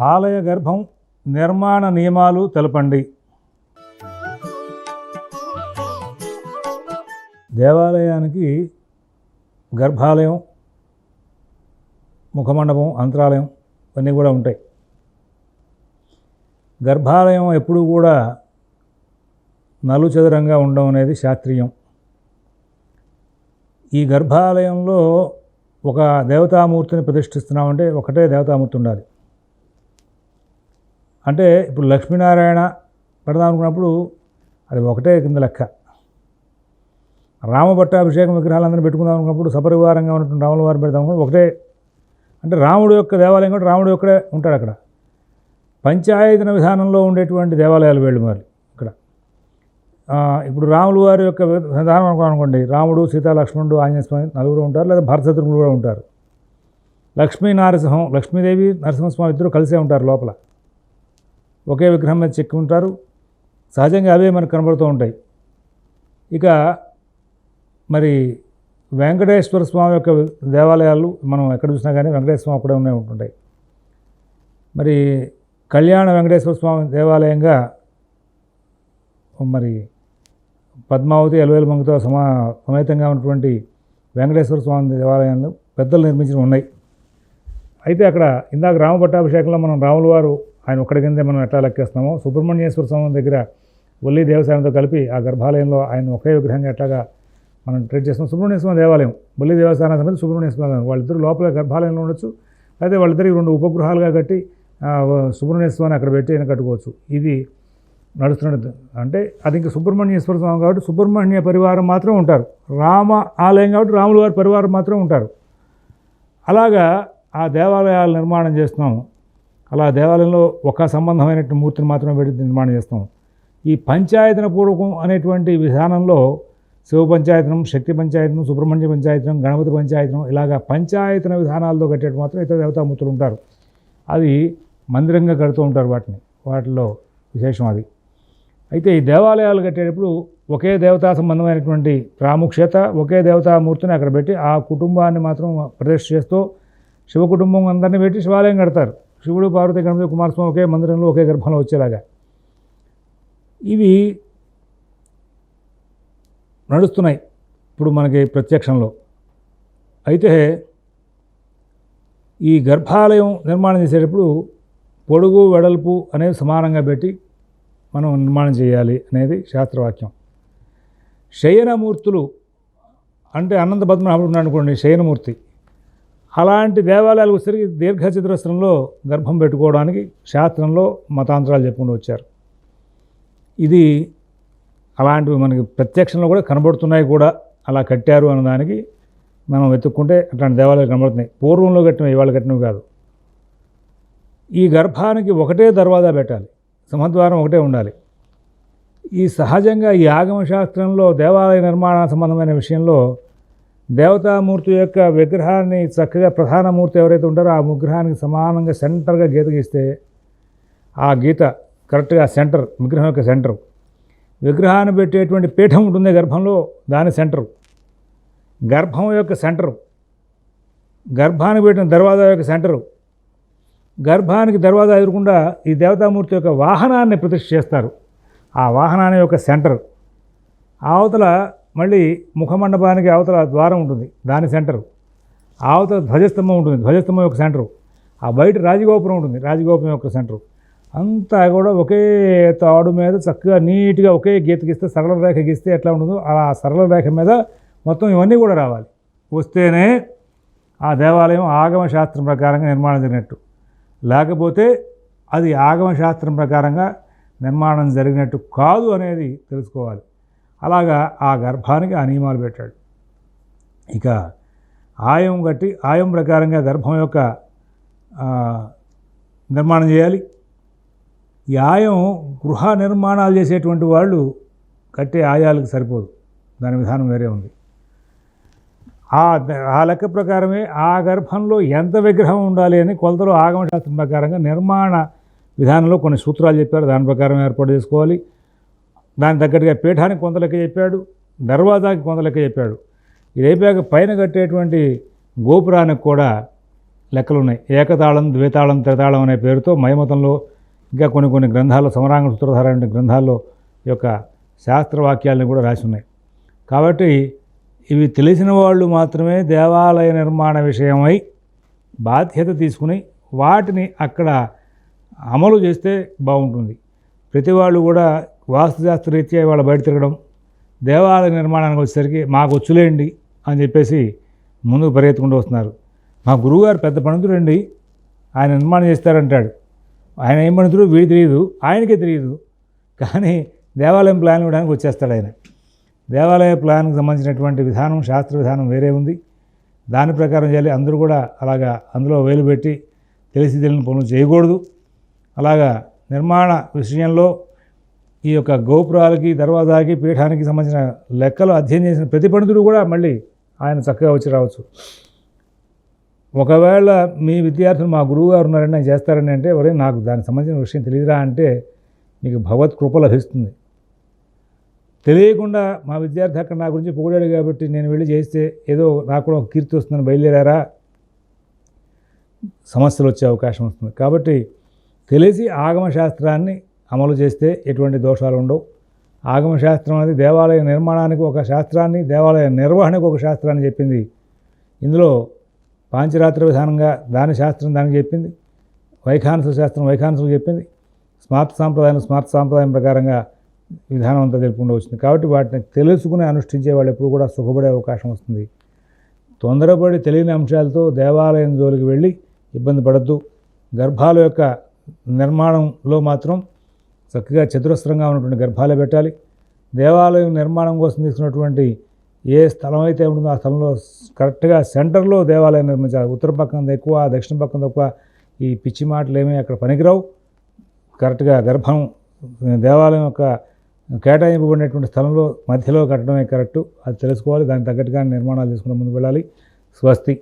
ఆలయ గర్భం నిర్మాణ నియమాలు తెలపండి. దేవాలయానికి గర్భాలయం ముఖమండపం అంతరాలయం ఇవన్నీ కూడా ఉంటాయి. గర్భాలయం ఎప్పుడూ కూడా నలుచదరంగా ఉండడం అనేది శాస్త్రీయం. ఈ గర్భాలయంలో ఒక దేవతామూర్తిని ప్రతిష్ఠిస్తున్నామంటే ఒకటే దేవతామూర్తి ఉండాలి. అంటే ఇప్పుడు లక్ష్మీనారాయణ పెడదాం అనుకున్నప్పుడు అది ఒకటే కింద లెక్క. రామభట్టాభిషేకం విగ్రహాలందరినీ పెట్టుకుందాం అనుకున్నప్పుడు సపరివారంగా ఉన్నటువంటి రాముల వారిని పెడదాం ఒకటే. అంటే రాముడు యొక్క దేవాలయం కూడా రాముడు ఒక్కడే ఉంటాడు అక్కడ. పంచాయతన విధానంలో ఉండేటువంటి దేవాలయాలు వెళ్ళి మరి ఇక్కడ. ఇప్పుడు రాములు వారి యొక్క విధానం అనుకోండి. రాముడు సీతాలక్ష్మణుడు ఆంజనేయ స్వామి నలుగురు ఉంటారు లేదా భరతశత్రుఘ్నులు కూడా ఉంటారు. లక్ష్మీ నారసింహం లక్ష్మీదేవి నరసింహస్వామి ఇద్దరు కలిసే ఉంటారు లోపల. ఒకే విగ్రహం మీద చెక్కి ఉంటారు సహజంగా అవే మనకు కనబడుతూ ఉంటాయి. ఇక మరి వెంకటేశ్వర స్వామి యొక్క దేవాలయాలు మనం ఎక్కడ చూసినా కానీ వెంకటేశ్వర స్వామి కూడా ఉన్నాయి ఉంటుంటాయి. మరి కళ్యాణ వెంకటేశ్వర స్వామి దేవాలయంగా మరి పద్మావతి ఎలవేలు మంగతో సమా సమేతంగా ఉన్నటువంటి వెంకటేశ్వర స్వామి దేవాలయాలు పెద్దలు నిర్మించిన ఉన్నాయి. అయితే అక్కడ ఇందాక రామ పట్టాభిషేకంలో మనం రాముల వారు ఆయన ఒక్కడి కిందే మనం ఎట్లా లెక్కేస్తున్నామో సుబ్రహ్మణ్యేశ్వర స్వామి దగ్గర ఒల్లి దేవస్థానంతో కలిపి ఆ గర్భాలయంలో ఆయన ఒకే విగ్రహంగా ఎట్లాగా మనం ట్రీట్ చేస్తున్నాం. సుబ్రహ్మణ్య స్వామి దేవాలయం వల్లి దేవస్థానం సమేత సుబ్రహ్మణ్యేశ్వర స్వామి దేవాలయం. వాళ్ళిద్దరు లోపల గర్భాలయంలో ఉండొచ్చు అయితే వాళ్ళిద్దరికి రెండు ఉపగృహాలుగా కట్టి ఆ, సుబ్రహ్మణ్య స్వామిని అక్కడ పెట్టి ఆయన కట్టుకోవచ్చు. ఇది నడుస్తున్నది అంటే అది ఇంకా సుబ్రహ్మణ్యేశ్వర స్వామి కాబట్టి సుబ్రహ్మణ్య పరివారం మాత్రం ఉంటారు. రామ ఆలయం కాబట్టి రాముల వారి పరివారం మాత్రం ఉంటారు. అలాగా ఆ దేవాలయాలు నిర్మాణం చేస్తున్నాము. అలా దేవాలయంలో ఒక సంబంధమైనటువంటి మూర్తిని మాత్రమే పెట్టి నిర్మాణం చేస్తాం. ఈ పంచాయతన పూర్వకం అనేటువంటి విధానంలో శివ పంచాయతనం శక్తి పంచాయతనం సుబ్రహ్మణ్య పంచాయతనం గణపతి పంచాయతనం ఇలాగా పంచాయతన విధానాలతో కట్టేట్టు మాత్రం ఇతర దేవతామూర్తులు ఉంటారు. అది మందిరంగా కడుతూ ఉంటారు వాటిని. వాటిలో విశేషం అది. అయితే ఈ దేవాలయాలు కట్టేటప్పుడు ఒకే దేవతా సంబంధమైనటువంటి ప్రాముఖ్యత ఒకే దేవతామూర్తిని అక్కడ పెట్టి ఆ కుటుంబాన్ని మాత్రం ప్రదర్శిస్తూ చేస్తూ శివ కుటుంబం అందరినీ పెట్టి శివాలయం కడతారు. శివుడు పార్వతి గణపతి కుమారస్వామి ఒకే మందిరంలో ఒకే గర్భంలో వచ్చేలాగా. ఇవి నడుస్తున్నాయి ఇప్పుడు మనకి ప్రత్యక్షంలో. అయితే ఈ గర్భాలయం నిర్మాణం చేసేటప్పుడు పొడుగు వెడల్పు అనేది సమానంగా పెట్టి మనం నిర్మాణం చేయాలి అనేది శాస్త్రవాక్యం. శయనమూర్తులు అంటే అనంత పద్మనాభుడు ఉన్నాడు అనుకోండి శయనమూర్తి. అలాంటి దేవాలయాలు వచ్చేసరికి దీర్ఘచతురస్రంలో గర్భం పెట్టుకోవడానికి శాస్త్రంలో మతాంతరాలు చెప్పుకుంటూ వచ్చారు. ఇది అలాంటివి మనకి ప్రత్యక్షంలో కూడా కనబడుతున్నాయి కూడా. అలా కట్టారు అన్నదానికి మనం వెతుక్కుంటే అట్లాంటి దేవాలయాలు కనబడుతున్నాయి. పూర్వంలో కట్టినవి ఇవాళ కట్టినవి కాదు. ఈ గర్భానికి ఒకటే దర్వాజా పెట్టాలి. సింహద్వారం ఒకటే ఉండాలి. ఈ సహజంగా ఈ ఆగమ శాస్త్రంలో దేవాలయ నిర్మాణ సంబంధమైన విషయంలో దేవతామూర్తి యొక్క విగ్రహాన్ని చక్కగా ప్రధాన మూర్తి ఎవరైతే ఉంటారో ఆ విగ్రహానికి సమానంగా సెంటర్గా గీత గీస్తే ఆ గీత కరెక్ట్గా సెంటర్ విగ్రహం యొక్క సెంటర్. విగ్రహాన్ని పెట్టేటువంటి పీఠం ఉంటుంది గర్భంలో దాని సెంటర్. గర్భం యొక్క సెంటర్. గర్భానికి పెట్టిన దర్వాజా యొక్క సెంటరు. గర్భానికి దర్వాజా ఎదురకుండా ఈ దేవతామూర్తి యొక్క వాహనాన్ని ప్రతిష్ఠ చేస్తారు. ఆ వాహనాన్ని యొక్క సెంటర్. అవతల మళ్ళీ ముఖమండపానికి అవతల ద్వారం ఉంటుంది దాని సెంటర్. అవతల ధ్వజస్తంభం ఉంటుంది ధ్వజస్తంభం యొక్క సెంటరు. ఆ బయట రాజగోపురం ఉంటుంది రాజగోపురం యొక్క సెంటరు. అంతా కూడా ఒకే తాడు మీద చక్కగా నీట్గా ఒకే గీత గీస్తే సరళ రేఖ గీస్తే ఎట్లా ఉంటుందో ఆ సరళ రేఖ మీద మొత్తం ఇవన్నీ కూడా రావాలి. వస్తేనే ఆ దేవాలయం ఆగమ శాస్త్రం ప్రకారంగా నిర్మాణం జరిగినట్టు. లేకపోతే అది ఆగమ శాస్త్రం ప్రకారంగా నిర్మాణం జరిగినట్టు కాదు అనేది తెలుసుకోవాలి. అలాగా ఆ గర్భానికి ఆ నియమాలు పెట్టాడు. ఇక ఆయం కట్టి ఆయం ప్రకారంగా గర్భం యొక్క నిర్మాణం చేయాలి. ఈ ఆయం గృహ నిర్మాణాలు చేసేటువంటి వాళ్ళు కట్టే ఆయాలకు సరిపోదు. దాని విధానం వేరే ఉంది. ఆ ఆ లెక్క ప్రకారమే ఆ గర్భంలో ఎంత విగ్రహం ఉండాలి అని కొలతలు ఆగమశాస్త్రం ప్రకారంగా నిర్మాణ విధానంలో కొన్ని సూత్రాలు చెప్పారు. దాని ప్రకారం ఏర్పాటు చేసుకోవాలి. దాని తగ్గట్టుగా పీఠానికి కొంత లెక్క చెప్పాడు దర్వాజాకి కొంత లెక్క చెప్పాడు. ఇది అయిపోయాక పైన కట్టేటువంటి గోపురానికి కూడా లెక్కలు ఉన్నాయి ఏకతాళం ద్వేతాళం త్రితాళం అనే పేరుతో మయమతంలో ఇంకా కొన్ని కొన్ని గ్రంథాల్లో సమరాంగ సూత్రధార వంటి గ్రంథాల్లో యొక్క శాస్త్రవాక్యాలను కూడా రాసి ఉన్నాయి కాబట్టి ఇవి తెలిసిన వాళ్ళు మాత్రమే దేవాలయ నిర్మాణ విషయమై బాధ్యత తీసుకుని వాటిని అక్కడ అమలు చేస్తే బాగుంటుంది. ప్రతి వాళ్ళు కూడా వాస్తుశాస్త్ర రీత్యా వాళ్ళ బయట తిరగడం దేవాలయ నిర్మాణానికి వచ్చేసరికి మాకు వచ్చులేండి అని చెప్పేసి ముందుకు పరిగెత్తుకుంటూ వస్తున్నారు. మా గురువుగారు పెద్ద పండితుడండి ఆయన నిర్మాణం చేస్తారంటాడు. ఆయన ఏం పండితుడు వీడి తెలియదు ఆయనకే తెలియదు. కానీ దేవాలయం ప్లాన్ ఇవ్వడానికి వచ్చేస్తాడు ఆయన. దేవాలయ ప్లాన్కి సంబంధించినటువంటి విధానం శాస్త్ర విధానం వేరే ఉంది. దాని ప్రకారం చేయాలి. అందరూ కూడా అలాగా అందులో వేలు పెట్టి తెలిసి తెలియని పనులు చేయకూడదు. అలాగా నిర్మాణ విషయంలో ఈ యొక్క గోపురాలకి దర్వాజాకి పీఠానికి సంబంధించిన లెక్కలు అధ్యయనం చేసిన ప్రతి పండితుడు కూడా మళ్ళీ ఆయన చక్కగా వచ్చి రావచ్చు. ఒకవేళ మీ విద్యార్థులు మా గురువు గారు ఉన్నారని ఆయన చేస్తారని అంటే ఒరే నాకు దానికి సంబంధించిన విషయం తెలియదురా అంటే మీకు భగవత్ కృప లభిస్తుంది. తెలియకుండా మా విద్యార్థి అక్కడ నా గురించి పొగిడాడు కాబట్టి నేను వెళ్ళి చేస్తే ఏదో నాకు కూడా ఒక కీర్తి వస్తుందని బయలుదేరారా? సమస్యలు వచ్చే అవకాశం వస్తుంది. కాబట్టి తెలిసి ఆగమశాస్త్రాన్ని అమలు చేస్తే ఎటువంటి దోషాలు ఉండవు. ఆగమశాస్త్రం అనేది దేవాలయ నిర్మాణానికి ఒక శాస్త్రాన్ని దేవాలయ నిర్వహణకు ఒక శాస్త్రాన్ని చెప్పింది. ఇందులో పాంచరాత్ర విధానంగా దాని శాస్త్రం దానికి చెప్పింది. వైఖానసు శాస్త్రం వైఖానసులు చెప్పింది. స్మార్ట్ సాంప్రదాయం స్మార్ట్ సాంప్రదాయం ప్రకారంగా విధానం అంతా తెలుపుకుండా వచ్చింది. కాబట్టి వాటిని తెలుసుకుని అనుష్ఠించే వాళ్ళు ఎప్పుడు కూడా సుఖపడే అవకాశం వస్తుంది. తొందరపడి తెలియని అంశాలతో దేవాలయం జోలికి వెళ్ళి ఇబ్బంది పడద్దు. గర్భాల యొక్క నిర్మాణంలో మాత్రం చక్కగా చతురస్రంగా ఉన్నటువంటి గర్భాలు పెట్టాలి. దేవాలయం నిర్మాణం కోసం తీసుకున్నటువంటి ఏ స్థలం అయితే ఉంటుందో ఆ స్థలంలో కరెక్ట్గా సెంటర్లో దేవాలయం నిర్మించాలి. ఉత్తర పక్కన ఎక్కువ దక్షిణ పక్కన తక్కువ ఈ పిచ్చి మాటలు ఏమీ అక్కడ పనికిరావు. కరెక్ట్గా గర్భం దేవాలయం యొక్క కేటాయింపబడినటువంటి స్థలంలో మధ్యలో కట్టడమే కరెక్టు. అది తెలుసుకోవాలి. దానికి తగ్గట్టుగా నిర్మాణాలు తీసుకుని ముందుకు వెళ్ళాలి. స్వస్తి.